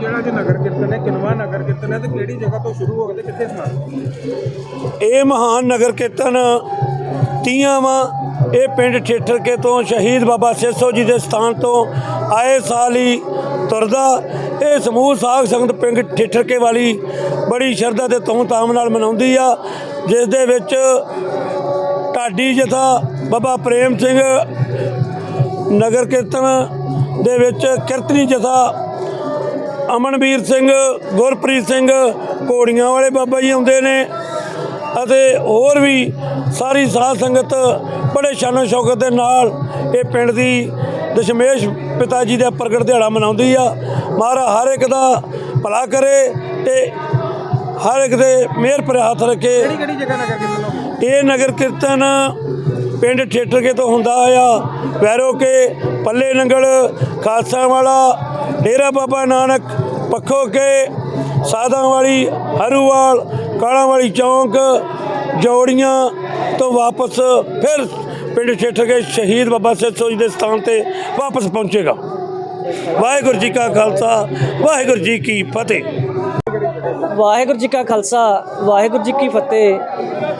ਜਿਹੜਾ ਅੱਜ ਨਗਰ ਕੀਰਤਨ ਹੈ, ਕਿਨਵਾ ਨਗਰ ਕੀਰਤਨ ਹੈ, ਤੇ ਕਿਹੜੀ ਜਗ੍ਹਾ ਤੋਂ ਸ਼ੁਰੂ ਹੋ ਕੇ ਕਿੱਥੇ ਸਮਾਪਤ ਇਹ ਮਹਾਨ ਨਗਰ ਕੀਰਤਨ ਤੀਆਂ ਵਾ, ਇਹ ਪਿੰਡ ਠੇਠਰਕੇ ਤੋਂ ਸ਼ਹੀਦ ਬਾਬਾ ਸੇਸੋ ਜੀ ਦੇ ਸਥਾਨ ਤੋਂ ਆਏ ਸਾਲ ਹੀ ਤੁਰਦਾ। ਇਹ ਸਮੂਹ ਸਾਧ ਸੰਗਤ ਪਿੰਡ ਠੇਠਰਕੇ ਵਾਲੀ ਬੜੀ ਸ਼ਰਧਾ ਤੇ ਧੂਮ-ਧਾਮ ਨਾਲ ਮਨਾਉਂਦੀ ਆ, ਜਿਸ ਦੇ ਵਿੱਚ ਢਾਡੀ ਜਥਾ ਬਾਬਾ ਪ੍ਰੇਮ ਸਿੰਘ ਨਗਰ ਕੀਰਤਨ ਦੇ ਵਿੱਚ ਕੀਰਤਨੀ ਜਥਾ ਅਮਨਵੀਰ ਸਿੰਘ ਗੁਰਪ੍ਰੀਤ ਸਿੰਘ ਘੋੜੀਆਂ ਵਾਲੇ ਬਾਬਾ ਜੀ ਆਉਂਦੇ ਨੇ। ਅਤੇ ਹੋਰ ਵੀ ਸਾਰੀ ਸਾਧ ਸੰਗਤ ਬੜੇ ਸ਼ਾਨੋ ਸ਼ੌਕਤ ਦੇ ਨਾਲ ਇਹ ਪਿੰਡ ਦੀ ਦਸ਼ਮੇਸ਼ ਪਿਤਾ ਜੀ ਦਾ ਪ੍ਰਗਟ ਦਿਹਾੜਾ ਮਨਾਉਂਦੀ ਆ। ਮਹਾਰਾਜ ਹਰ ਇੱਕ ਦਾ ਭਲਾ ਕਰੇ ਤੇ ਹਰ ਇੱਕ ਦੇ ਮਿਹਰ ਭਰਿਆ ਹੱਥ ਰੱਖੇ। ਕਿਹੜੀ ਕਿਹੜੀ ਜਗ੍ਹਾ ਨਗਰ ਕੀਰਤਨ ਹੋਊ? ਇਹ ਨਗਰ ਕੀਰਤਨ ਪਿੰਡ ਠੇਠਰਕੇ ਤੋਂ ਹੁੰਦਾ ਆ। ਵੈਰੋ ਕੇ ਪੱਲੇ ਨੰਗਲ ਖਾਲਸਾ ਵਾਲਾ ਡੇਰਾ ਬਾਬਾ ਨਾਨਕ ਪੱਖੋ ਕੇ ਸਾਦਾਂ ਵਾਲੀ ਹਰੂਵਾਲ ਕਾਲਾਂ ਵਾਲੀ ਚੌਂਕ, ਜੋੜੀਆਂ ਤੋਂ ਵਾਪਸ ਫਿਰ ਪਿੰਡ ਠੇਠਰਕੇ ਸ਼ਹੀਦ ਬਾਬਾ ਸਿੱਧੂ ਜੀ ਦੇ ਸਥਾਨ ਤੇ ਵਾਪਸ ਪਹੁੰਚੇਗਾ। ਵਾਹਿਗੁਰੂ ਜੀ ਕਾ ਖਾਲਸਾ, ਵਾਹਿਗੁਰੂ ਜੀ ਕੀ ਫਤਿਹ। ਵਾਹਿਗੁਰੂ ਜੀ ਕਾ ਖਾਲਸਾ, ਵਾਹਿਗੁਰੂ ਜੀ ਕੀ ਫਤਿਹ।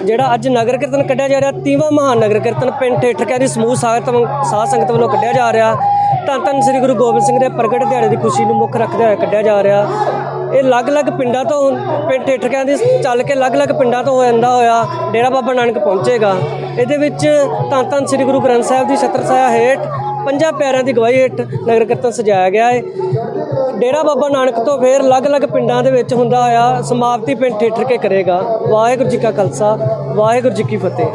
ਜਿਹੜਾ ਅੱਜ ਨਗਰ ਕੀਰਤਨ ਕੱਢਿਆ ਜਾ ਰਿਹਾ, ਤੀਵਾਂ ਮਹਾਨ ਨਗਰ ਕੀਰਤਨ ਪਿੰਡ ਠੇਠਕਿਆਂ ਦੀ ਸਮੂਹ ਸਾਧ ਸਾਧ ਸੰਗਤ ਵੱਲੋਂ ਕੱਢਿਆ ਜਾ ਰਿਹਾ। ਧੰਨ ਧੰਨ ਸ੍ਰੀ ਗੁਰੂ ਗੋਬਿੰਦ ਸਿੰਘ ਦੇ ਪ੍ਰਗਟ ਦਿਹਾੜੇ ਦੀ ਖੁਸ਼ੀ ਨੂੰ ਮੁੱਖ ਰੱਖਦੇ ਹੋਏ ਕੱਢਿਆ ਜਾ ਰਿਹਾ। ਇਹ ਅਲੱਗ-ਅਲੱਗ ਪਿੰਡਾਂ ਤੋਂ ਪਿੰਡ ਠੇਠਕਿਆਂ ਦੀ ਚੱਲ ਕੇ ਅਲੱਗ-ਅਲੱਗ ਪਿੰਡਾਂ ਤੋਂ ਜਾਂਦਾ ਹੋਇਆ ਡੇਰਾ ਬਾਬਾ ਨਾਨਕ ਪਹੁੰਚੇਗਾ। ਇਹਦੇ ਵਿੱਚ ਧੰਨ ਧੰਨ ਸ੍ਰੀ ਗੁਰੂ ਗ੍ਰੰਥ ਸਾਹਿਬ ਦੀ ਛਤਰ ਛਾਇਆ ਹੇਠ ਪੰਜਾਂ ਪਿਆਰਿਆਂ ਦੀ ਗਵਾਹੀ ਹੇਠ ਨਗਰ ਕੀਰਤਨ ਸਜਾਇਆ ਗਿਆ ਹੈ। ਡੇਰਾ ਬਾਬਾ ਨਾਨਕ ਤੋਂ ਫਿਰ ਅਲੱਗ-ਅਲੱਗ ਪਿੰਡਾਂ ਦੇ ਵਿੱਚ ਹੁੰਦਾ ਹੋਇਆ ਸਮਾਪਤੀ ਪਿੰਡ ਠੇਠਰ ਕੇ ਕਰੇਗਾ। ਵਾਹਿਗੁਰੂ ਜੀ ਕਾ ਖਾਲਸਾ, ਵਾਹਿਗੁਰੂ ਜੀ ਕੀ ਫਤਿਹ।